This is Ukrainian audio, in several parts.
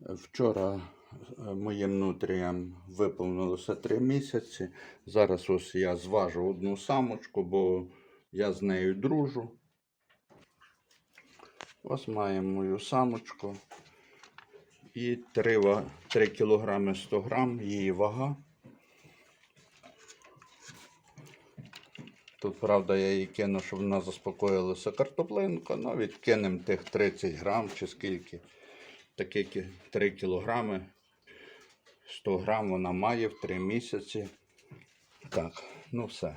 Вчора е, моїм нутріям виповнилося 3 місяці. Зараз ось я зважу одну самочку, бо я з нею дружу. Ось маємо мою самочку. І 3, 3 кілограми 100 грам її вага. Тут, правда, я їй кину, щоб вона заспокоїлася картоплинка, ну відкинемо тих 30 грам чи скільки. Такі 3 кілограми. 100 грам вона має в 3 місяці. Так, ну все.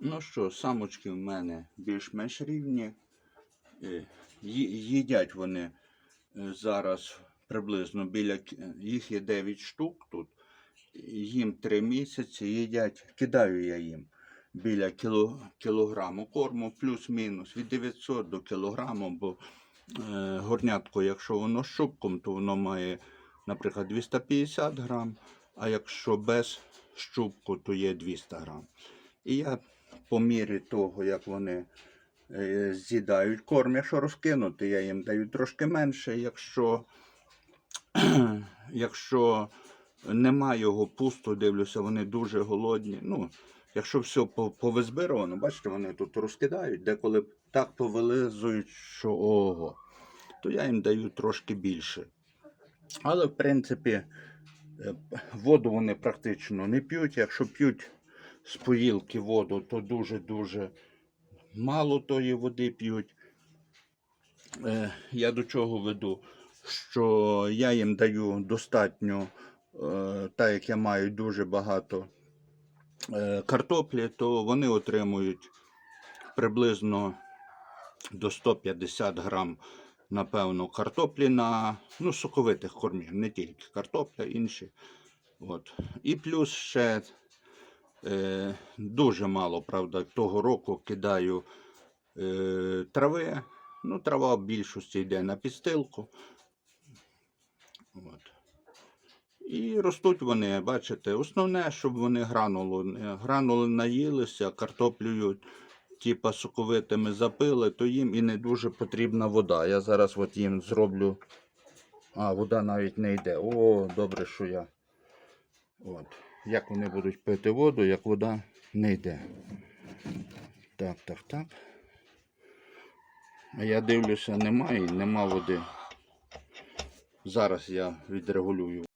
Ну що, самочки в мене більш-менш рівні. Е, Їдять вони е, зараз приблизно біля їх є 9 штук тут. Їм 3 місяці їдять, кидаю я їм біля кіло, кілограму корму, плюс-мінус від 900 до кілограму, бо горнятко, якщо воно з щупком, то воно має, наприклад, 250 грам, а якщо без щупку, то є 200 грам. І я по мірі того, як вони е, з'їдають корм, якщо розкинути, я їм даю трошки менше. Якщо, якщо нема його пусто, дивлюся, вони дуже голодні. Ну, якщо все по- повизбировано, бачите, вони тут розкидають, деколи так повилизують, що ого, то я їм даю трошки більше. Але, в принципі, е, воду вони практично не п'ють. Якщо п'ють з поїлки воду, то дуже-дуже мало тої води п'ють. Е, Я до чого веду? Що я їм даю достатньо, е, так як я маю дуже багато картоплі, то вони отримують приблизно до 150 грам, напевно, картоплі на ну, соковитих кормів, не тільки картопля, інші. От. І плюс ще е, дуже мало, правда, того року кидаю е, трави. Ну, трава в більшості йде на підстилку. От. І ростуть вони, бачите, основне, щоб вони гранулу, гранули наїлися, картоплею, типа соковитими запили, то їм і не дуже потрібна вода. Я зараз от їм зроблю. А, вода навіть не йде. О, добре, що я. От. Як вони будуть пити воду, як вода не йде. Так, так, так. А я дивлюся, немає, нема води. Зараз я відрегулюю.